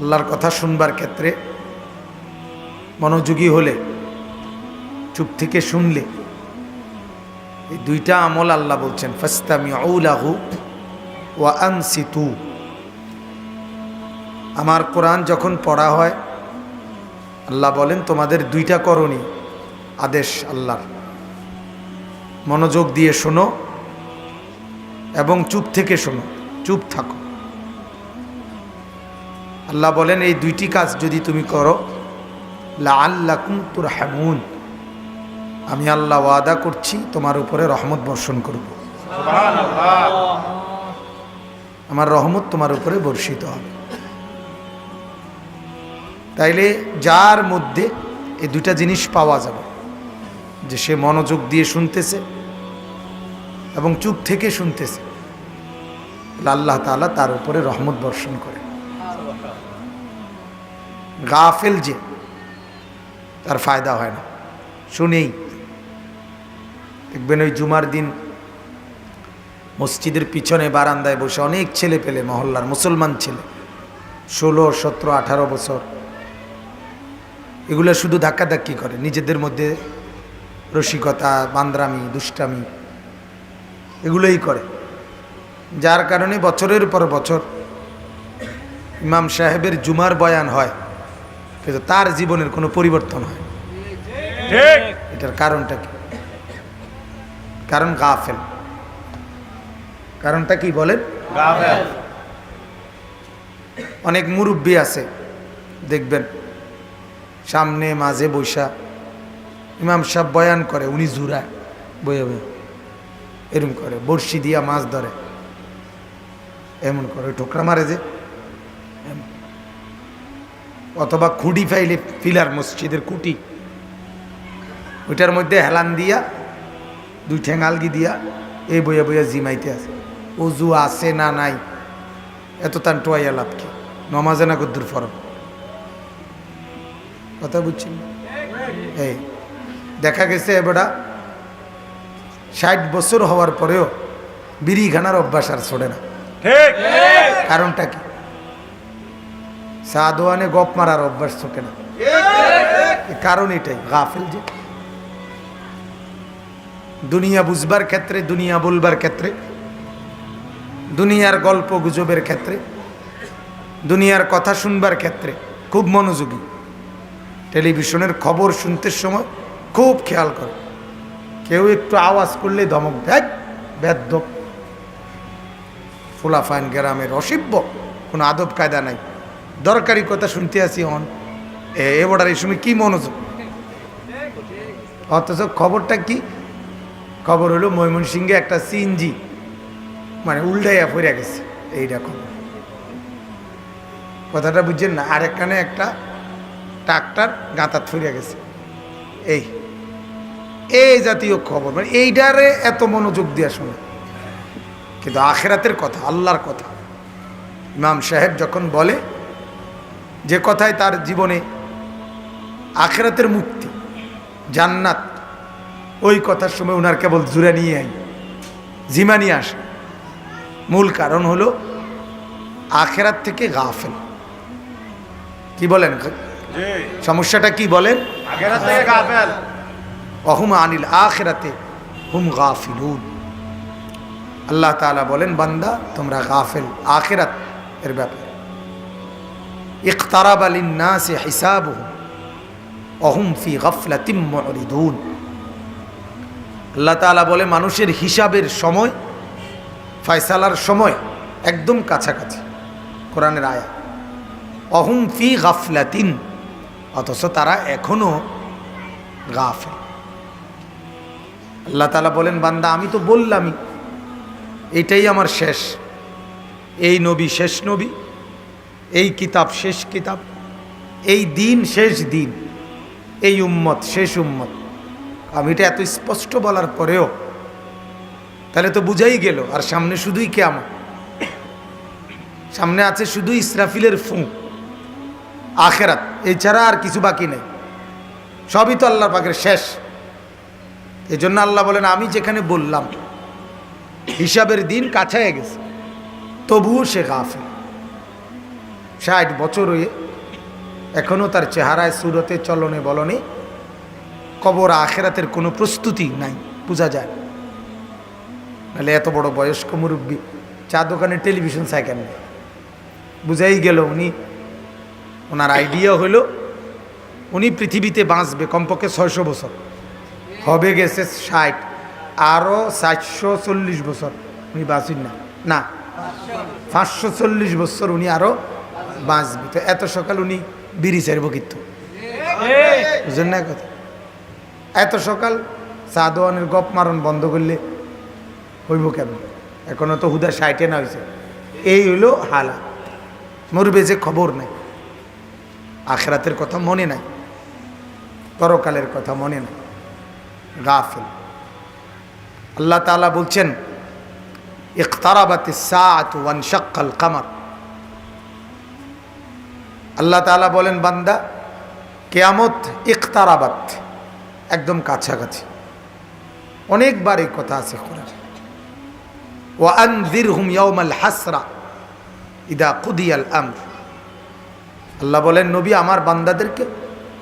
আল্লাহর কথা শুনবার ক্ষেত্রে মনোযোগী হলে, চুপ থেকে শুনলে, এই দুইটা আমল আল্লাহ বলছেন ফাস্তামি আউলাহু ওয়া আনসিতু। আমার কোরআন যখন পড়া হয়, আল্লাহ বলেন, তোমাদের দুইটা করণী আদেশ আল্লাহর। মনোযোগ দিয়ে শোনো এবং চুপ থেকে শোনো, চুপ থাকো। আল্লাহ বলেন এই দুইটি কাজ যদি তুমি করো লা আল্লাহ কুমতুর হ্যামুন আমি আল্লাহ ওয়াদা করছি তোমার উপরে রহমত বর্ষণ করব। আমার রহমত তোমার উপরে বর্ষিত হবে। তাইলে যার মধ্যে এই দুইটা জিনিস পাওয়া যাবে যে সে মনোযোগ দিয়ে শুনতেছে এবং চুপ থেকে শুনতেছে আল্লাহ তাআলা তার উপরে রহমত বর্ষণ করে। গাফেল যে, তার ফায়দা হয় না। শুনেই দেখবেন ওই জুমার দিন মসজিদের পিছনে বারান্দায় বসে অনেক ছেলে পেলে, মহল্লার মুসলমান ছেলে, ষোলো, সতেরো, আঠারো বছর। এগুলো শুধু ধাক্কাধাক্কি করে, নিজেদের মধ্যে রসিকতা, বান্দ্রামি, দুষ্টামি এগুলোই করে। যার কারণে বছরের পর বছর ইমাম সাহেবের জুমার বয়ান হয় কিন্তু তার জীবনের কোনো পরিবর্তন হয়। এটার কারণটা কি? কারণ গাফেল। কারণটা কি বলেন? অনেক মুরব্বী আছে দেখবেন। সামনে মাঝে বৈশা। ইমাম সাহেব বয়ান করে উনি জুরায় বয়ে বয়ে। এরম করে বড়শি দিয়া মাছ ধরে। এমন করে ঠোকরা মারে যে। এমন। অথবা খুঁটি ফাইলে ফিলার মসজিদের কুটি ওইটার মধ্যে হেলান দিয়া দুই ঠ্যাং আলগি দিয়া এই বইয়া বইয়া জিমাইতে আছে। অজু আছে না নাই? এত তান টোয়াইয়া লাভ কি? নমাজে না কদ্দুর ফরম? কথা বুঝছেন? এই দেখা গেছে এবারা ষাট বছর হওয়ার পরেও বিড়ি খানার অভ্যাস আর ছোড়ে না। কারণটা কি? সাদোয়ানে গপ মারার অভ্যাস ছোটে না। কারণ এটাই, গাফেল যে। দুনিয়া বুঝবার ক্ষেত্রে, দুনিয়া বলবার ক্ষেত্রে, দুনিয়ার গল্প গুজবের ক্ষেত্রে, দুনিয়ার কথা শুনবার ক্ষেত্রে খুব মনোযোগী। টেলিভিশনের খবর শুনতে সময় খুব খেয়াল করে। কেউ একটু আওয়াজ করলে ধমক দেয় বেদ্য ফুলাফাইন গ্রামের অসিব্য কোনো আদব কায়দা নাই। দরকারি কথা শুনতে আসি হন এবার এই সময় কি মনোযোগ? অথচ খবরটা কি? খবর হলো ময়মনসিংহে একটা সিএনজি মানে উল্টাইয়া পড়ে গেছে এইরকম কথাটা বুঝছেন না? আর এখানে একটা ট্রাক্টর গাঁতাত ফিরে গেছে। এই এই জাতীয় খবর। মানে এইটারে এত মনোযোগ দিয়ে শোনে। কিন্তু আখেরাতের কথা, আল্লাহর কথা। ইমাম সাহেব যখন বলে যে কথায় তার জীবনে আখেরাতের মুক্তি জান্নাত ওই কথার সময় ওনার কেবল জুড়ে নিয়ে আই জিমা নিয়ে আসে। মূল কারণ হলো আখেরাত থেকে গাফেল। কি বলেন? সমস্যাটা কি বলেন? অহুম আনিল আখেরাতে হুম গাফিলুন। আল্লাহ তাআলা বলেন বান্দা তোমরা গাফেল। আখেরাত এর ব্যাপারে। ইখতারাব লিন-নাসি হিসাবুহুম অহুম ফি মুরিদুন আল্লাহ বলে, মানুষের হিসাবের সময়, ফয়সালার সময় একদম কাছাকাছি, কোরআনের আয়া অহুম ফি গাফলাতিন, অথচ তারা এখনও গাফে আল্লাহ তালা বলেন, বান্দা, আমি তো বললামই, এটাই আমার শেষ। এই নবী শেষ নবী এই কিতাব শেষ কিতাব, এই দিন শেষ দিন, এই উম্মত শেষ উম্মত। আমি এটা এত স্পষ্ট বলার পরেও, তাহলে তো বুঝাই গেল, আর সামনে শুধুই কেমন সামনে আছে শুধু ইসরাফিলের ফু, আখেরাত, এছাড়া আর কিছু বাকি নেই। সবই তো আল্লাহ পাকের শেষ। এই জন্য আল্লাহ বলেন, আমি যেখানে বললাম, হিসাবের দিন কাছায় গেছে, তবুও সে গাফে ষাট বছর হয়ে এখনও তার চেহারায় সুরতে চলনে বলনে কবর আখেরাতের কোনো প্রস্তুতি নাই, বোঝা যায়। নাহলে এত বড় বয়স্ক মুরব্বী চা দোকানে টেলিভিশন সাইকেল নেই বুঝাই গেল উনি, ওনার আইডিয়া হলো উনি পৃথিবীতে বাঁচবে, কমপক্ষে ছয়শো বছর। হবে গেছে ষাট, আরও সাতশো চল্লিশ বছর। উনি বাঁচুন না। না, পাঁচশো চল্লিশ বছর উনি আরও বাঁচবে। তো এত সকাল উনি বিড়ি চাইব কিন্তু। বুঝলেন না কথা? এত সকাল চা দোয়ানের গপ মারণ বন্ধ করলে হইব কেমন? এখনও তো হুদা ষাটে না হয়েছে এই হইল হালা মরবে যে খবর নাই। আখরাতের কথা মনে নাই। পরকালের কথা মনে নাই। গাফিল। আল্লাহ তাআলা বলছেন ইকতারাবাতি সাআত ওয়ান শাক্কাল কামার। আল্লাহ তাআলা বলেন, বান্দা, কেয়ামত ইকতারাবাত, একদম কাছাকাছি। অনেকবার এই কথা আছে কোরআন। ওয়ানজিরহুম ইয়াউমাল হাসরা ইদা কুদিয়াল আমর। আল্লাহ বলেন, নবী, আমার বান্দাদেরকে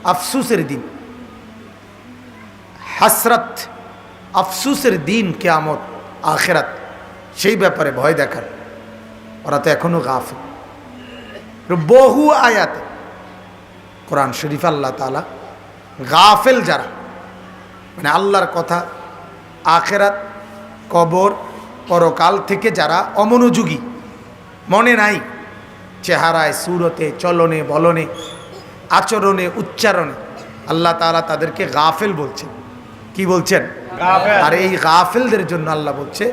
আফসুসের দিন, হাসরাত, আফসুসের দিন কেয়ামত, আখেরাত, সেই ব্যাপারে ভয় দেখার ওরা তো এখনও গাফিল। বহু আয়াতে। কোরআন শরীফ আল্লাহ তালা গাফেল যারা মানে আল্লাহর কথা আখেরাত কবর পরকাল থেকে যারা অমনোযোগী মনে নাই চেহারায় সুরতে চলনে বলনে আচরণে উচ্চারণে আল্লাহ তাআলা তাদেরকে গাফেল বলছেন। কি বলছেন? আর এই গাফেলদের জন্য আল্লাহ বলছে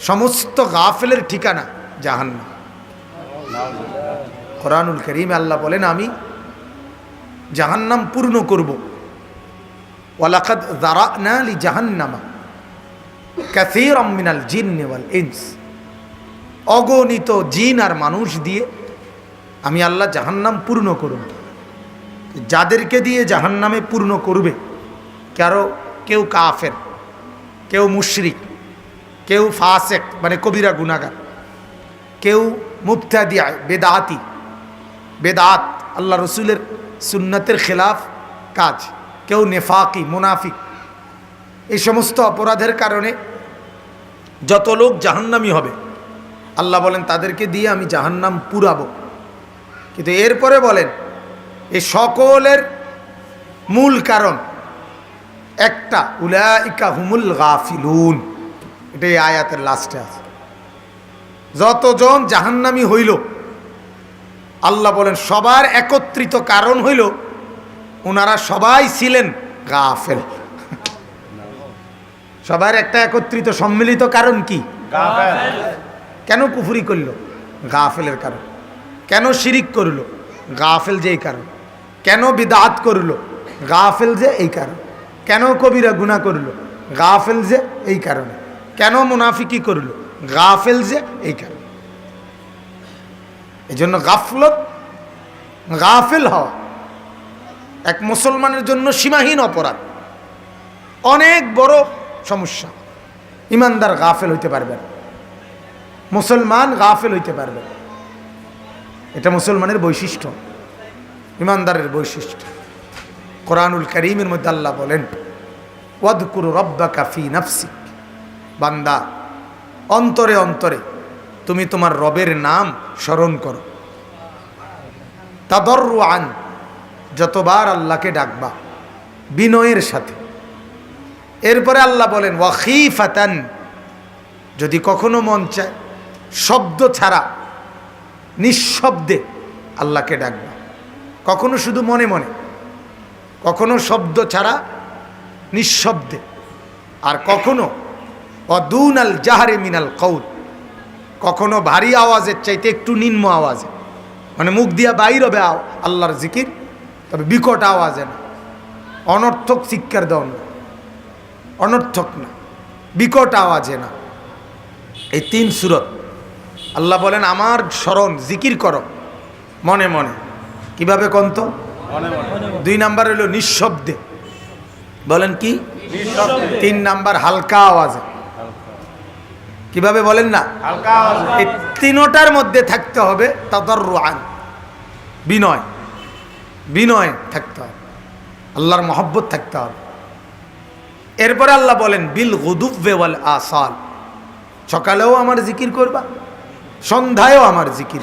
সমস্ত গাফেলের ঠিকানা জাহান্নাম। কোরআনুল করিম আল্লাহ বলেন, আমি জাহান্নাম পূর্ণ করব। ওয়ালাকাদ যারানা লি জাহান্নামা কাসীরাম মিনাল জিন্নি ওয়াল ইনস। অগণিত জিন আর মানুষ দিয়ে আমি আল্লাহ জাহান্নাম পূর্ণ করব। যাদেরকে দিয়ে জাহান্নামে পূর্ণ করবে, কারও কেউ কাফের, কেউ মুশরিক, কেউ ফাসেক মানে কবিরা গুনাগার কেউ মুফতাদিয়া বেদাতি বেদাত, আল্লাহ রসুলের সুন্নতের খেলাফ কাজ। কেউ নেফাকি, মুনাফিক। এই সমস্ত অপরাধের কারণে যত লোক জাহান্নামি হবে, আল্লাহ বলেন, তাদেরকে দিয়ে আমি জাহান্নাম পুরাবো। কিন্তু এরপরে বলেন, এ সকলের মূল কারণ একটা, উলাইকা হুমুল গাফিলুন। এটা এই আয়াতের লাস্টে আছে। যতজন জাহান্নামি হইল আল্লাহ বলেন সবার একত্রিত কারণ হইল ওনারা সবাই ছিলেন গাফেল। সবার একটা একত্রিত সম্মিলিত কারণ কি? কেন কুফুরি করল? গাফেলের কারণ। কেন শিরিক করল? গাফেল যে এই কারণ। কেন বিদাত করল? গাফেল যে এই কারণ। কেন কবিরা গুণা করল? গাফেল যে এই কারণে। কেন মুনাফিকি করল? গাফেল যে এই কারণে। এই জন্য গাফলত, গাফেল হওয়া এক মুসলমানের জন্য সীমাহীন অপরাধ। অনেক বড় সমস্যা। ইমানদার গাফেল হইতে পারবে না মুসলমান গাফেল হইতে পারবে না। এটা মুসলমানের বৈশিষ্ট্য। ইমানদারের বৈশিষ্ট্য। কোরআনুল করিমের মধ্যে আল্লাহ বলেন, ওয়াদকুর রব্বা কাফি নাফসিক। বান্দা, অন্তরে অন্তরে তুমি তোমার রবের নাম স্মরণ করো। তাদর আন যতবার আল্লাহকে ডাকবা, বিনয়ের সাথে। এরপরে আল্লাহ বলেন, ওয়াখিফাতান যদি কখনো মন চায়, শব্দ ছাড়া, নিঃশব্দে আল্লাহকে ডাকবা। কখনো শুধু মনে মনে, কখনো শব্দ ছাড়া, নিঃশব্দে। আর কখনো, অদুন আল জাহারে মিনাল কৌল কখনো ভারী আওয়াজের চাইতে একটু নিম্ন আওয়াজে। মানে মুখ দিয়া বাইর হবে আল্লাহর জিকির তবে বিকট আওয়াজে না। অনর্থক শিক্ষার দেওয়া না। অনর্থক না। বিকট আওয়াজে না। এই তিন সুরত আল্লাহ বলেন আমার স্মরণ জিকির করো। মনে মনে। কীভাবে কন্ত দুই নাম্বার হলো নিঃশব্দে। বলেন কি? নিঃশব্দে। তিন নাম্বার হালকা আওয়াজে। কীভাবে বলেন না? এই তিনোটার মধ্যে থাকতে হবে তাদর রোয়ান বিনয়। বিনয় থাকতে হবে। আল্লাহর মহব্বত থাকতে হবে। এরপরে আল্লাহ বলেন বিল গুদুব্বে ওয়াল আসাল। সকালেও আমার জিকির করবা সন্ধ্যায়ও আমার জিকির।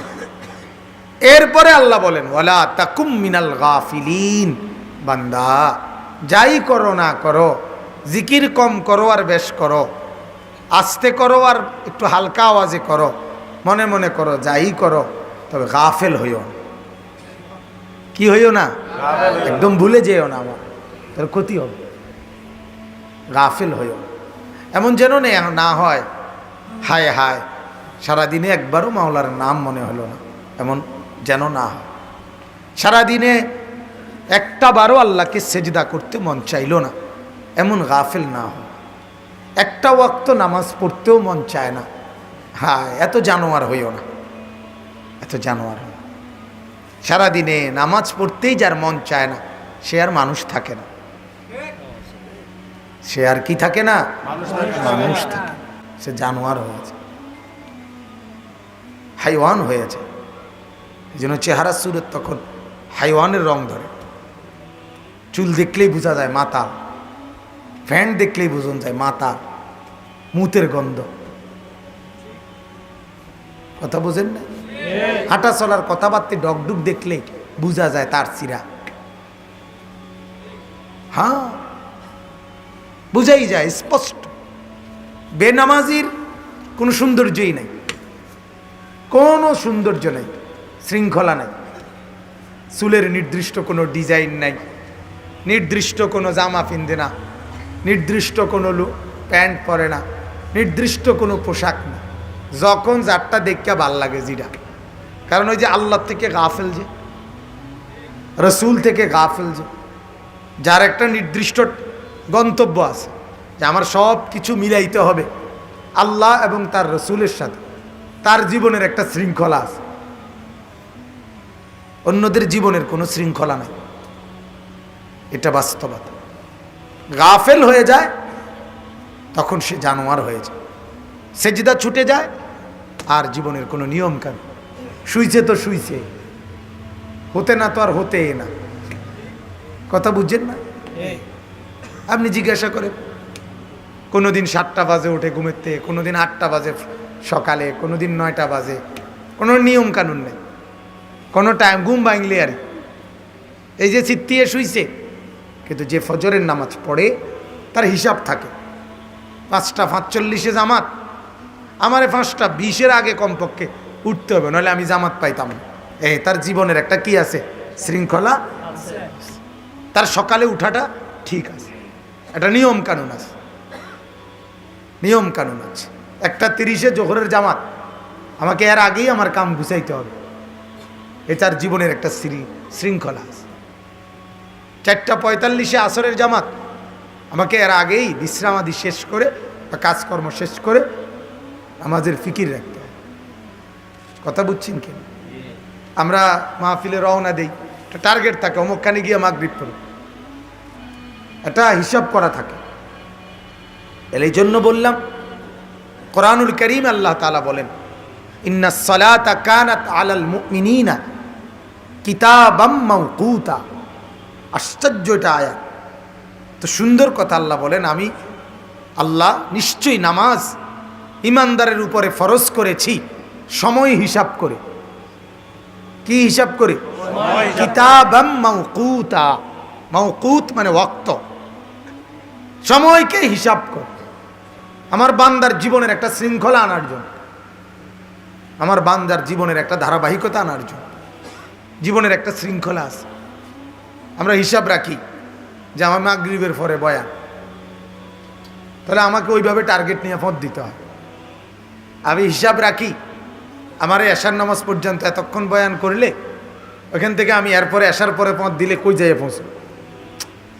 এরপরে আল্লাহ বলেন ওলা তাকুম মিনাল গাফিলিন। বান্দা যাই করো না করো জিকির কম করো আর বেশ করো। আস্তে করো আর একটু হালকা আওয়াজে করো, মনে মনে করো, যাই করো, তবে গাফেল হইও কি হইও না? একদম ভুলে যেও না আমার, তার ক্ষতি হবে। গাফেল হইও। এমন যেন না হয়। হায় হায়, সারাদিনে একবারও মাওলার নাম মনে হলো না, এমন যেন না হয়। সারাদিনে একটা বারও আল্লাহকে সেজদা করতে মন চাইলো না, এমন গাফেল না হয়। একটা ওয়াক্ত নামাজ পড়তেও মন চায় না। হ্যাঁ এত জানোয়ার হইও না। এত জানোয়ার হইও সারাদিনে নামাজ পড়তেই যার মন চায় না সে আর মানুষ থাকে না। সে আর কি থাকে না? মানুষ থাকে সে জানোয়ার হয়েছে হাইওয়ান হয়েছে এই জন্য চেহারা সুরের তখন হাইওয়ানের রং ধরে। চুল দেখলেই বোঝা যায় মাতাল। ফ্যান দেখলেই বোঝন যায় মাতাল মুতের গন্ধ। কথা বোঝেন না? হাঁটা চলার কথাবার্তা ডগডুগ দেখলে বোঝা যায় তার চিরা হ্যাঁ বুঝাই যায়, স্পষ্ট। বেনামাজির কোনো সৌন্দর্যই নাই। কোনো সৌন্দর্য নাই, শৃঙ্খলা নাই। চুলের নির্দিষ্ট কোনো ডিজাইন নাই, নির্দিষ্ট কোনো জামা পিনবে না। নির্দিষ্ট কোনো প্যান্ট পরে না। নির্দিষ্ট কোনো পোশাক না। যখন যারটা দেখতে ভালো লাগে জিরা। কারণ ওই যে আল্লাহ থেকে গাফেল যে। রসুল থেকে গাফেল যে। যার একটা নির্দিষ্ট গন্তব্য আছে। যে আমার সব কিছু মিলাইতে হবে। আল্লাহ এবং তার রসুলের সাথে। তার জীবনের একটা শৃঙ্খলা আছে। অন্যদের জীবনের কোনো শৃঙ্খলা নাই। এটা বাস্তবতা। গাফেল হয়ে যায়, তখন সে জানোয়ার হয়ে যায়। সেজিদা ছুটে যায়, আর জীবনের কোনো নিয়ম কান শুইছে তো শুইছে, হতে না তো আর হতে না। কথা বুঝছেন না? আপনি জিজ্ঞাসা করেন কোনো দিন সাতটা বাজে উঠে ঘুমের থেকে কোনো দিন আটটা বাজে সকালে কোনো দিন নয়টা বাজে, কোনো নিয়ম কানুন নেই। কোনো টাইম ঘুম ভাঙলে আর। এই যে চিত্তিয়ে শুইছে কিন্তু যে ফজরের নামাজ পড়ে, তার হিসাব থাকে। পাঁচটা পাঁচচল্লিশে জামাত, আমারে পাঁচটা বিশের আগে কমপক্ষে উঠতে হবে নাহলে আমি জামাত পাইতাম এই তার জীবনের একটা কি আছে? শৃঙ্খলা তার সকালে উঠাটা ঠিক আছে। একটা নিয়ম কানুন আছে। নিয়ম কানুন আছে। একটা তিরিশে জোহরের জামাত, আমাকে এর আগেই আমার কাম গুছাইতে হবে। এ তার জীবনের একটা শৃঙ্খলা আছে। চারটা পঁয়তাল্লিশে আসরের জামাত। আমাকে এর আগেই বিশ্রামাদি শেষ করে বা কাজকর্ম শেষ করে আমাদের ফিকির রাখতে হবে কথা বুঝছেন কি? আমরা মাহফিলে রওনা দেই। একটা টার্গেট থাকে অমুকখানে গিয়ে মাগরিব করব এটা হিসাব করা থাকে। এই জন্য বললাম, কোরআনুল করিম আল্লাহ তালা বলেন ইন্না সলাতা কানাত আলাল মুমিনিনা কিতাবাম মাউকুতা আশ্চর্য এটা আয়াত। তো সুন্দর কথা আল্লাহ বলেন আমি আল্লাহ নিশ্চয়ই নামাজ ইমানদারের উপরে ফরজ করেছি সময় হিসাব করে। কি হিসাব করে? কিতাবাম মাউকুতা মাউকুত মানে ওয়াক্ত। সময়কে হিসাব কর। আমার বান্দার জীবনের একটা শৃঙ্খলা আনার জন্য। আমার বান্দার জীবনের একটা ধারাবাহিকতা আনার জন্য। জীবনের একটা শৃঙ্খলা আছে। আমরা হিসাব রাখি যে আমার মাগরিবের পরে বয়ান। তাহলে আমাকে ওইভাবে টার্গেট নিয়ে পথ দিতে হয়। আমি হিসাব রাখি, আমার এশার নামাজ পর্যন্ত এতক্ষণ বয়ান করলে ওখান থেকে আমি এরপরে আসার পরে পথ দিলে কই যাই পৌঁছব?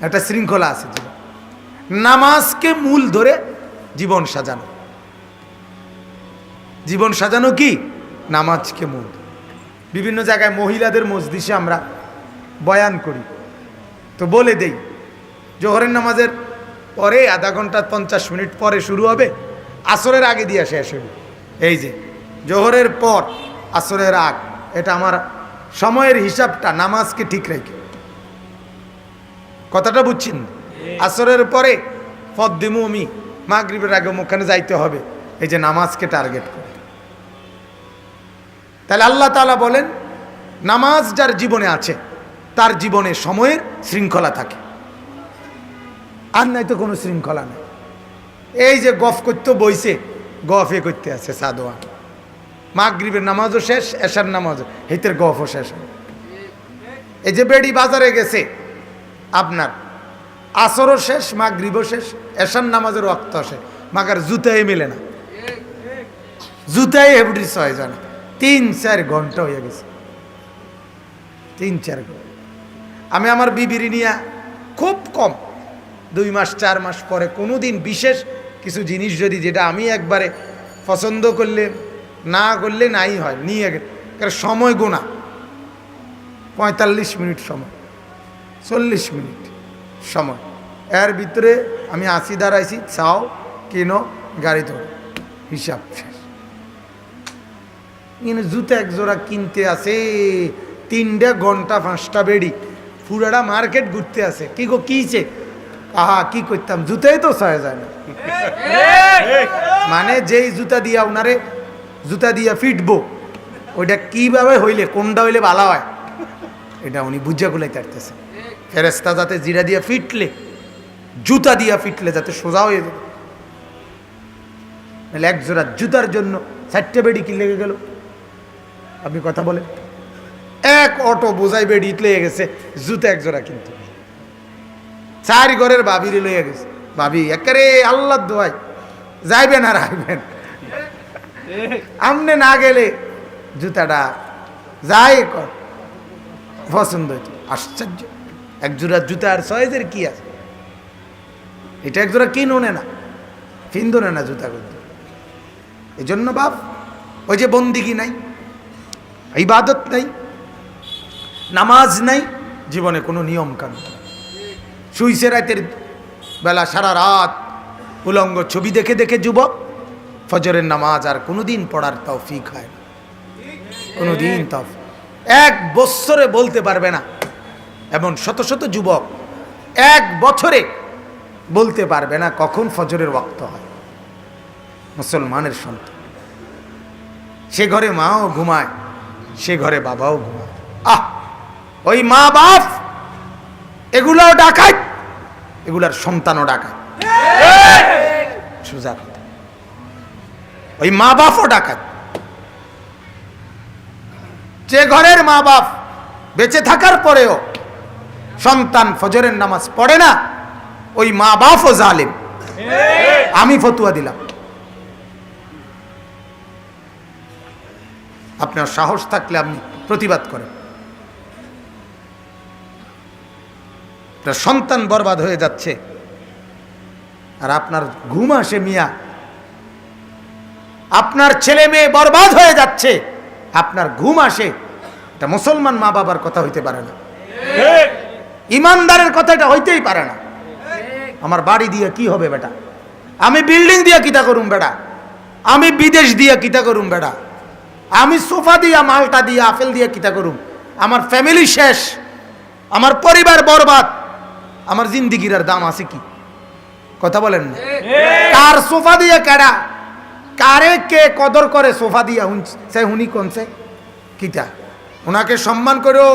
একটা শৃঙ্খলা আছে নামাজকে মূল ধরে জীবন সাজানো। জীবন সাজানো কি? নামাজকে মূল। বিভিন্ন জায়গায় মহিলাদের মসজিষে আমরা বয়ান করি। তো বলে দেই, জোহরের নামাজের পরে আধা ঘণ্টা পঞ্চাশ মিনিট পরে শুরু হবে, আসরের আগে দিয়ে শেষ হবে এই যে, জোহরের পর আসরের আগ, এটা আমার সময়ের হিসাবটা, নামাজকে ঠিক রেখে। কথাটা বুঝছেন? আসরের পরে পদ্মিমু আমি মাগরিবের আগে ওখানে যাইতে হবে, এই যে নামাজকে টার্গেট করে। তাহলে আল্লাহ তাআলা বলেন, নামাজ যার জীবনে আছে তার জীবনে সময়ের শৃঙ্খলা থাকে। আর নাই তো কোনো শৃঙ্খলা নেই। এই যে গফ করতে বইছে, গফে করতে আছে সাদোয়া মাগরিবের নামাজও শেষ, এশার নামাজও, হিতের গফও শেষ এই যে বেড়ি বাজারে গেছে আপনার, আসরও শেষ, মাগরিবও শেষ, এশার নামাজের রক্ত শেষ। মাগার জুতাই মেলে না। জুতাই হেবড়ি ছয় জানা। তিন চার ঘণ্টা হয়ে গেছে। তিন চার ঘণ্টা। আমি আমার বিবিরি নিয়ে খুব কম। দুই মাস, চার মাস পরে কোনো দিন বিশেষ কিছু জিনিস যদি যেটা আমি একবারে পছন্দ করলে, না করলে নাই হয়, নিয়ে গে- কারণ সময় গোনা। পঁয়তাল্লিশ মিনিট সময়, চল্লিশ মিনিট সময়। এর ভিতরে আমি আসি দাঁড়াইছি, চাও, কিনো, গাড়ি ধরো। হিসাব শেষ। জুতো এক জোড়া কিনতে আছে তিনটা ঘণ্টা, পাঁচটা বেড়ি। পুরাটা মার্কেট ঘুরতে আছে। কি গো কিছে আহা, কি করতাম? জুতাই তো ছয় যায় না। মানে যেই জুতা দিয়া ওনারে জুতা দিয়া ফিটবো, ওইটা কীভাবে হইলে, কোনটা হইলে ভালো হয়? এটা উনি বুঝা গুলাই কাটতেছে ফেরেস্তা যাতে জিরা দিয়া ফিটলে, জুতা দিয়া ফিটলে যাতে সোজা হয়ে যাবে নাহলে এক জোড়া জুতার জন্য চারটে বেডি লেগে গেল। আপনি কথা বলেন। এক অটো বোঝাই বেডি লেগে গেছে, জুতা এক জোড়া কিন্তু। চার ঘরের বাবিরে লইয়া গেছে। ভাবি, একেবারে আল্লাহ দোয়াই যাইবেন আর আইবেন। আমনে না গেলে জুতাটা যাই কর। পছন্দ হইতো। আশ্চর্য। এক জোড়া জুতা আর সয়েজের কি আছে? এটা এক জোড়া কিনো না ফিন্দো না জুতা করতে। এই জন্য বাপ, ওই যে বন্দিগি নাই, ইবাদত নাই। নামাজ নাই, জীবনে কোনো নিয়ম কানুন নাই। শুইছে রাতের বেলা, সারা রাত উলঙ্গ ছবি দেখে দেখে যুবক, ফজরের নামাজ আর কোনোদিন পড়ার তৌফিক হয় না। কোনোদিন তফ এক বৎসরে বলতে পারবে না। এমন শত শত যুবক এক বছরে বলতে পারবে না কখন ফজরের ওয়াক্ত হয়। মুসলমানের সন্তান। সে ঘরে মাও ঘুমায়, সে ঘরে বাবাও ঘুমায়। আহ! ওই মা বাপ, এগুলাও ডাকায় এগুলার সন্তানও ডাকায় ওই মা বাপও ডাকায় যে ঘরের মা বাপ বেঁচে থাকার পরেও সন্তান ফজরের নামাজ পড়ে না, ওই মা বাপও জালেম। আমি ফতুয়া দিলাম। আপনার সাহস থাকলে আপনি প্রতিবাদ করেন। আপনার সন্তান বরবাদ হয়ে যাচ্ছে। আর আপনার ঘুম আসে মিয়া। আপনার ছেলে মেয়ে বরবাদ হয়ে যাচ্ছে। আপনার ঘুম আসে। এটা মুসলমান মা বাবার কথা হইতে পারে না। ইমানদারের কথা এটা হইতেই পারে না। আমার বাড়ি দিয়ে কি হবে বেটা? আমি বিল্ডিং দিয়ে কিতা করুম বেটা? আমি বিদেশ দিয়ে কিতা করুম বেটা? আমি সোফা দিয়া, মালটা দিয়ে, আপেল দিয়ে কিতা করুম? আমার ফ্যামিলি শেষ। আমার পরিবার বরবাদ। আমার জিন্দিগির আর দাম আছে কি? কথা বলেন না। কার সোফা দিয়ে কেডা? কারে কে কদর করে সোফা দিয়া সে হুনি কোনছে কিটা? ওনাকে সম্মান করো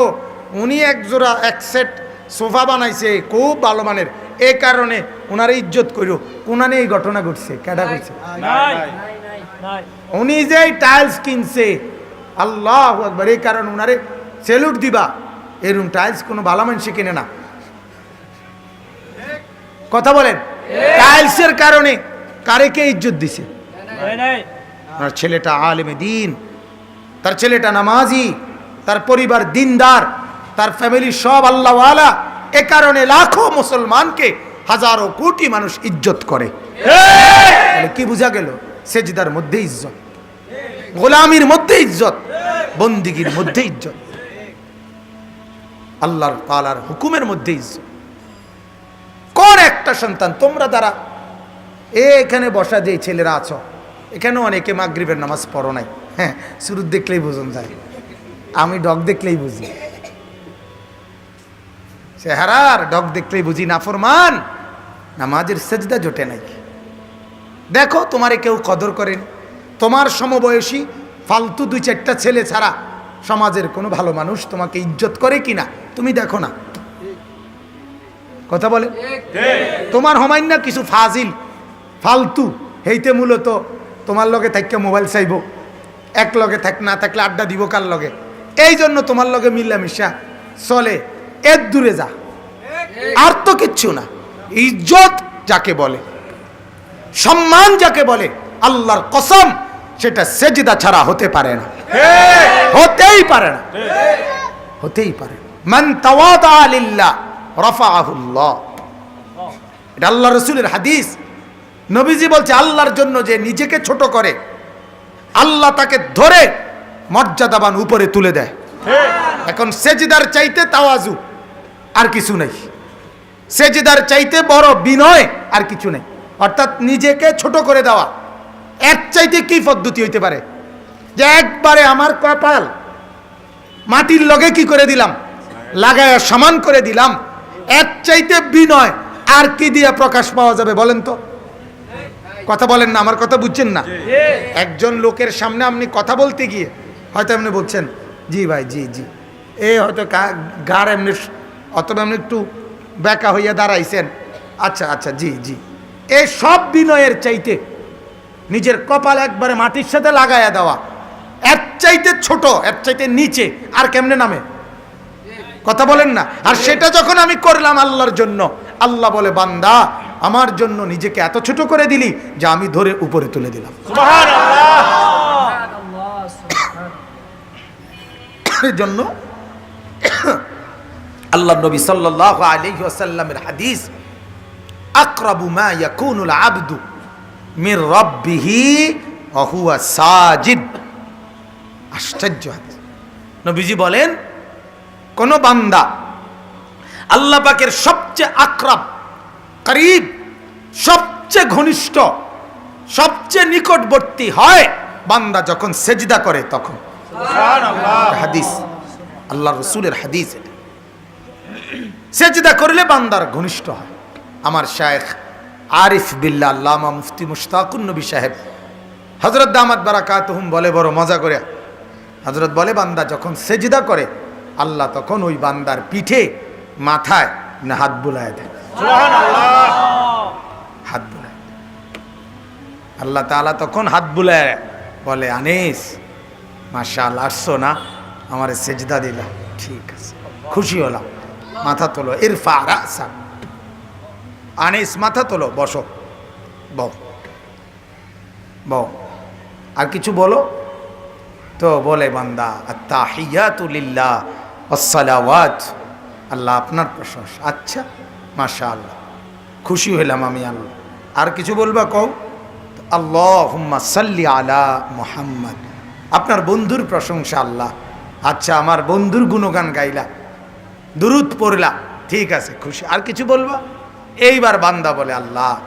উনি এক জোড়া এক সেট সোফা বানাইছে খুব ভালো মানের। এ কারণে ওনারে ইজ্জত করো কোনানে এই ঘটনা ঘটছে কেডা ঘটছে? উনি যে টাইলস কিনছে আল্লাহ একবার এই কারণে উনারে সেলুট দিবা। এরকম টাইলস কোনো ভালো মানুষ কিনে না। কথা বলেন। টাইলসের কারণে কারে কে ইজ্জত দিছে। তার ছেলেটা আলেমে দিন তার ছেলেটা নামাজি তার পরিবার দিনদার তার ফ্যামিলি সব আল্লাহওয়ালা এ কারণে লাখো মুসলমানকে হাজারো কোটি মানুষ ইজ্জত করে। কি বোঝা গেল? সেজদার মধ্যে ইজ্জত গোলামির মধ্যে ইজ্জত বন্দিগির মধ্যে ইজ্জত আল্লাহর তালার হুকুমের মধ্যে ইজ্জত। কোন একটা সন্তান, তোমরা এ এখানে বসা যে ছেলেরা আছো এখানে অনেকে মাগরিবের নামাজ পড়ো নাই। হ্যাঁ শুরু দেখলেই বোঝন যায়। আমি ডগ দেখলেই বুঝি। চেহারার ডগ দেখলেই বুঝি না ফরমান নামাজের সেজদা জোটে নাই। দেখো, তোমারে কেউ কদর করেন। তোমার সমবয়সী, ফালতু দুই চারটা ছেলে ছাড়া সমাজের কোনো ভালো মানুষ তোমাকে ইজ্জত করে কিনা, তুমি দেখো না। কথা বলে? তোমার হমাইন না কিছু ফাজিল ফালতু হেইতে মূলত তোমার লগে থাকতে মোবাইল চাইব এক লগে থাক না থাকলে আড্ডা দিব কার লগে? এই জন্য তোমার লগে মিল্লামিশা চলে এর দূরে যা। আর তো কিচ্ছু না। ইজ্জত যাকে বলে সম্মান যাকে বলে আল্লাহর কসম সেটা সেজদা ছাড়া হতে পারে না। হতেই পারে না। হতেই পারে মান তাওয়াদা লিল্লাহ রাফাআহুল্লাহ। এটা আল্লাহ রসুলের হাদিস। নবীজি বলছে, আল্লাহর জন্য যে নিজেকে ছোট করে, আল্লাহ তাকে ধরে মর্যাদাবান উপরে তুলে দেয়। এখন সেজিদার চাইতে তাওয়াজু আর কিছু নেই। সেজিদার চাইতে বড় বিনয় আর কিছু নেই। অর্থাৎ নিজেকে ছোট করে দেওয়া। এক চাইতে কি পদ্ধতি হইতে পারে? যে একবারে আমার কপাল মাটির লগে কি করে দিলাম? লাগায় সমান করে দিলাম। এক চাইতে বিনয় আর কি দিয়ে প্রকাশ পাওয়া যাবে বলেন তো? কথা বলেন না, আমার কথা বুঝছেন না? একজন লোকের সামনে আপনি কথা বলতে গিয়ে হয়তো আপনি বলছেন, জি ভাই, জি জি। এ হয়তো গার এমনি, অথবা এমনি একটু বেকা হইয়া দাঁড়াইছেন। আচ্ছা আচ্ছা জি জি। এ সব বিনয়ের চাইতে নিজের কপাল একবারে মাটির সাথে লাগাইয়া দেওয়া, এর চাইতে ছোট, এর চাইতে নিচে, আর কেমনে নামে? কথা বলেন না। আর সেটা যখন আমি করলাম আল্লাহর জন্য, আল্লাহ বলে, বান্দা, আমার জন্য নিজেকে এত ছোট করে দিলি যে আমি ধরে উপরে তুলে দিলাম। জন্য আল্লাহ নবী সাল্লাল্লাহু আলাইহি ওয়াসাল্লামের হাদিস, আকরাবু মা ইয়াকুনুল আবদু মির রাব্বিহি ওয়া হুয়া সাজিদ। আশ্চর্য হাদিস। নবীজি বলেন কোন বান্দা আল্লাহ পাকের সবচেয়ে আকরাব করিব সবচেয়ে ঘনিষ্ঠ সবচেয়ে নিকটবর্তী হয় বান্দা যখন সেজদা করে তখন। হাদিস। আল্লাহ রসুলের হাদিস এটা। সেজদা করলে বান্দার ঘনিষ্ঠ হয়। আমার শায়েখ আরিফ বিল্লা আল্লামা মুফতি মুশতাকুন নবী সাহেব হজরত দামাত বারাকাতহুম বলে বড় মজা করে। হজরত বলে বান্দা যখন সেজদা করে আল্লাহ তখন ওই বান্দার পিঠে মাথায় না হাত বুলায় দেয় হাত বুলায় আল্লাহ তাআলা তখন হাত বুলায় বলে আনিস মাশাল আসছো না? আমার সেজদা দিলা। ঠিক আছে। খুশি হলাম। মাথা তোলো ইরফা রাসা। আনিস মাথা তোলো বসো। বও বও আর কিছু বলো? তো বলে বান্দা আত্তাহিয়াতুলিল্লাহ আসসালাওয়াত আল্লাহ আপনার প্রশংসা। আচ্ছা মাশা আল্লাহ খুশি হইলাম আমি আল্লাহ। আর কিছু বলবা কও? আল্লাহ সাল্লি আলা মোহাম্মদ। আপনার বন্ধুর প্রশংসা আল্লাহ। আচ্ছা আমার বন্ধুর গুণগান গাইলা। দুরুদ পড়লা। ঠিক আছে, খুশি। আর কিছু বলবা? এইবার বান্দা বলে, আল্লাহ,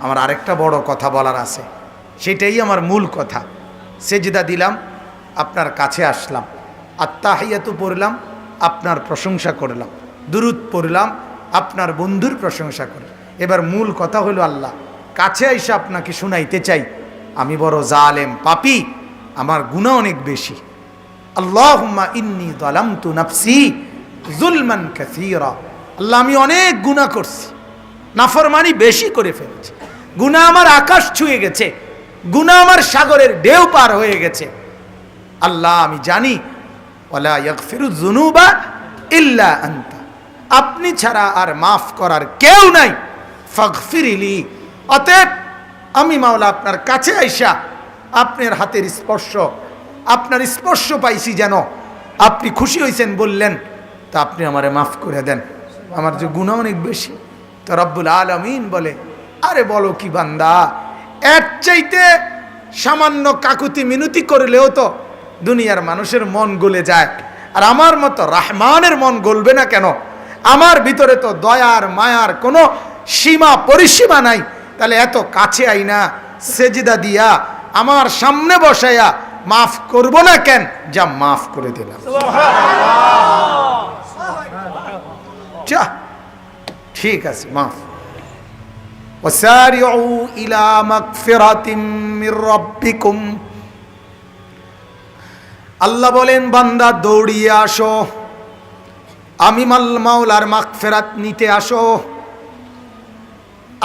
আমার আরেকটা বড় কথা বলার আছে। সেটাই আমার মূল কথা। সেজদা দিলাম, আপনার কাছে আসলাম। আত্মাহিয়াতু পড়লাম, আপনার প্রশংসা করলাম। দুরুদ পড়লাম, আপনার বন্ধুর প্রশংসা করলাম। এবার মূল কথা হলো আল্লাহ, কাছে এসে আপনাকে শুনাইতে চাই। আমি বড় জালেম, পাপি, আমার গুণা অনেক বেশি। আল্লাহুম্মা ইন্নি দলাম তু নাফসি কাসীরা। আল্লাহ, আমি অনেক গুনাহ করছি, নাফরমানি বেশি করে ফেলেছি। গুনাহ আমার আকাশ ছুঁয়ে গেছে গুনাহ আমার সাগরের ঢেউ পার হয়ে গেছে। আল্লাহ, আমি জানি ইল্লা আনতা। আপনি ছাড়া আর মাফ করার কেউ নাই। ফাগফিরিলি। অতএব আমি মাওলা আপনার কাছে আইসা আপনার হাতের স্পর্শ, আপনার স্পর্শ পাইছি যেন আপনি খুশি হয়েছেন বললেন, তা আপনি আমারে মাফ করে দেন। আমার যে গুণা অনেক বেশি। তো রব্বুল আলমিন বলে, আরে বলো কি বান্দা, এর চাইতে সামান্য কাকুতি মিনতি করলেও তো দুনিয়ার মানুষের মন গলে যায় আর আমার মতো রাহমানের মন গলবে না কেন আমার ভিতরে তো দয়ার মায়ার কোনো সীমা পরিসীমা নাই তাহলে এত কাছে আইনা সেজিদা দিয়া আমার সামনে বসাইয়া মাফ করব না কেন যা মাফ করে দিলাম যা ঠিক আছে মাফ وسارعوا إلى مغفرة من ربكم আল্লাহ বলেন, বান্দা, দৌড়িয়ে আসো। আমি মাল মাওলার মাগফিরাত নিতে আসো।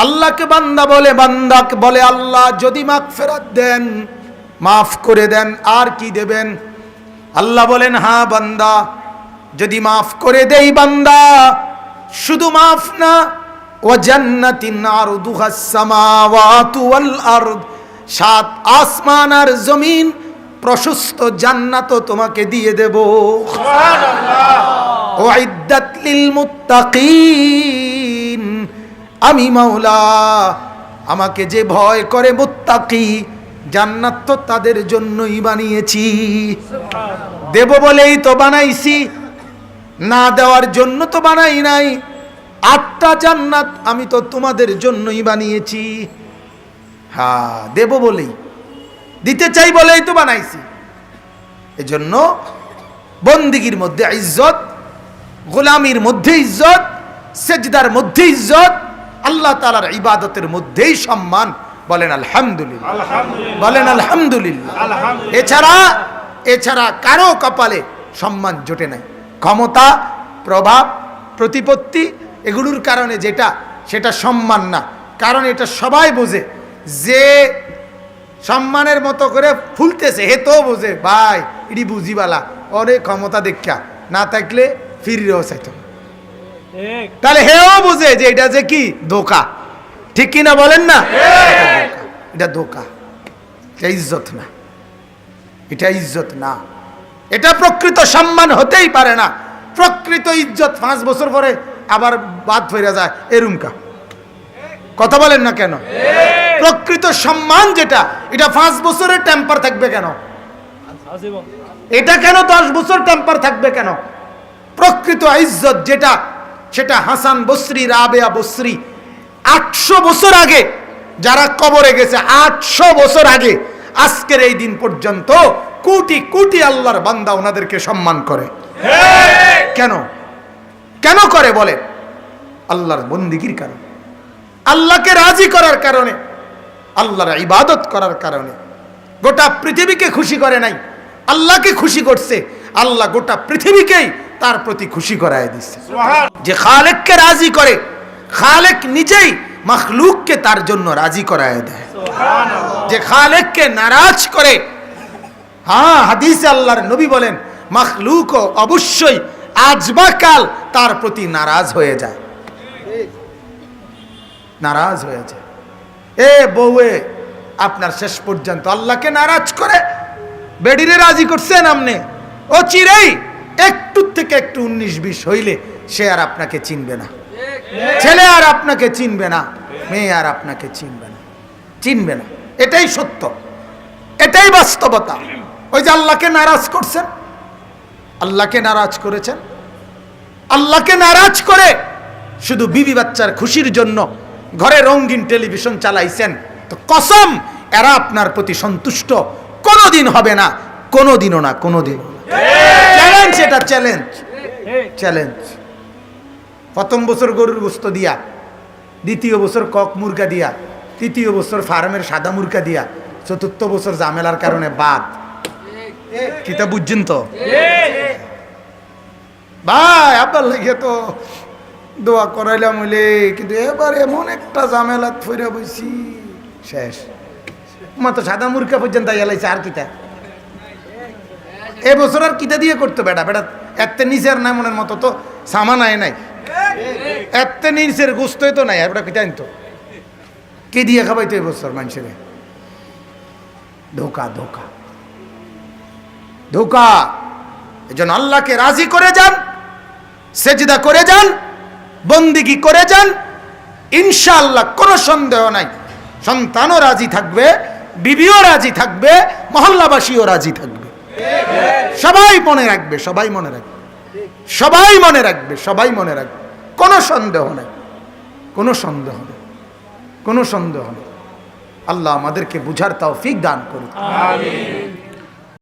আল্লাহকে বান্দা বলে, বান্দাকে বলে, আল্লাহ, যদি মাগফিরাত দেন, মাফ করে দেন, আর কি দেবেন? আল্লাহ বলেন হ্যাঁ বান্দা, যদি মাফ করে দেই বান্দা, শুধু মাফ না ও জান্নাতিন আরদুহাস সামাওয়াতু ওয়াল আরদ, সাত আসমান আর জমিন প্রশস্ত জান্নাত তোমাকে দিয়ে দেব। মুত্তাকিন আমি মাওলা আমাকে যে ভয় করে মুত্তাকি জান্নাত তো তাদের জন্যই বানিয়েছি। দেব বলেই তো বানাইছি না দেওয়ার জন্য তো বানাই নাই। আটটা জান্নাত আমি তো তোমাদের জন্যই বানিয়েছি। হ্যাঁ দেব বলেই। দিতে চাই বলেই তো বানাইছি। এজন্য বন্দিগির মধ্যে ইজ্জত গোলামির মধ্যে ইজ্জত সেজদার মধ্যে ইজ্জত আল্লাহ তালার ইবাদতের মধ্যেই সম্মান। বলেন আলহামদুলিল্লাহ। বলেন আলহামদুলিল্লাহ। আলহামদুলিল্লাহ। এছাড়া এছাড়া কারও কপালে সম্মান জোটে নাই। ক্ষমতা প্রভাব প্রতিপত্তি এগুলোর কারণে যেটা সেটা সম্মান না। কারণ এটা সবাই বোঝে। যে সম্মানের মতো করে ফুলতেছে হে তো বোঝে ভাই ইডি বুঝিবালা অরে ক্ষমতা দেখা না থাকলে ফিরিয়েও চাইতো। তাহলে হেও বুঝে যে এটা যে কি? ধোকা। ঠিক কি না বলেন না? এটা ধোকা। এটা ইজ্জত না। এটা ইজ্জত না। এটা প্রকৃত সম্মান হতেই পারে না। প্রকৃত ইজ্জত পাঁচ বছর পরে আবার বাদ ফেরা যায়। এরুমকা। কথা বলেন না কেন? প্রকৃত সম্মান যেটা এটা পাঁচ বছরের টেম্পার থাকবে কেন? এটা কেন দশ বছর টেম্পার থাকবে কেন? প্রকৃত ইজ্জত যেটা সেটা হাসান বসরি রাবেয়া বসরি আটশো বছর আগে যারা কবরে গেছে আটশো বছর আগে আজকের এই দিন পর্যন্ত কোটি কোটি আল্লাহর বান্দা ওনাদেরকে সম্মান করে। কেন? কেন করে বলে আল্লাহর বন্দিগির কারণে। আল্লাহকে রাজি করার কারণে। আল্লাহর ইবাদত করার কারণে। গোটা পৃথিবীকে খুশি করে নাই। আল্লাহকে খুশি করছে। আল্লাহ গোটা পৃথিবীকেই তার প্রতি খুশি করায় দিচ্ছে। যে খালেককে রাজি করে খালেক নিজেই মখলুককে তার জন্য রাজি করায় দেয়। যে খালেককে নারাজ করে হ্যাঁ হাদিস আল্লাহর নবী বলেন মখলুক অবশ্যই আজ বা কাল তার প্রতি নারাজ হয়ে যায়। নারাজ হয়ে যায়। এ বউয়ে, আপনার শেষ পর্যন্ত আল্লাহকে নারাজ করে বেডিরে রাজি করছেন আপনি। ও চিরেই, একটু থেকে একটু উনিশ বিশ হইলে সে আর আপনাকে চিনবে না। ছেলে আর আপনাকে চিনবে না, মেয়ে আর আপনাকে চিনবে না। চিনবে না। এটাই সত্য। এটাই বাস্তবতা। ওই যে আল্লাহকে নারাজ করছেন, আল্লাহকে নারাজ করেছেন। আল্লাহকে নারাজ করে শুধু বিবি বাচ্চার খুশির জন্য ঘরে রঙিন টেলিভিশন চালাইছেন। তো কসম, এরা আপনার প্রতি সন্তুষ্ট। কোনোদিন হবে না, কোনোদিনও না, কোনোদিন। চ্যালেঞ্জ এটা চ্যালেঞ্জ চ্যালেঞ্জ প্রথম বছর গরুর গোস্ত দিয়া, দ্বিতীয় বছর কক মুরগা দিয়া, তৃতীয় বছর ফার্মের সাদা মুরগা দিয়া, চতুর্থ বছর জামেলার কারণে বাদ। কিতা বুঝছেন তো? ভাই, আব্বার লেগে তো দোয়া করাইলাম হইলে, কিন্তু এবার এমন একটা জামেলাত ফইরা বইছি। শেষ। মা তো সাদা মুরগা পর্যন্ত এলাইছে আর কিতা? এবছর আর কিতা দিয়ে করতো বেটা? বেটা এত নিচের না মনের মতো তো সামান আয় নাই। এত নিচের গুস্তই তো নাই এবার কিতা আনতো? কে দিয়ে খাবাইতো এবছর মানুষের? ধোকা ধোকা। ধোকা। এজন্য আল্লাহকে রাজি করে যান, সেজদা করে যান বন্দিগি করে যান? ইনশাআল্লাহ, কোনো সন্দেহ নাই। সন্তানও রাজি থাকবে, বিবিও রাজি থাকবে, মহল্লাবাসীও রাজি থাকবে। সবাই মনে রাখবে, সবাই মনে রাখবে। সবাই মনে রাখবে, সবাই মনে রাখবে। কোনো সন্দেহ নেই। কোনো সন্দেহ নেই। কোনো সন্দেহ নেই। আল্লাহ আমাদেরকে বুঝার তাও ফিক দান করুক।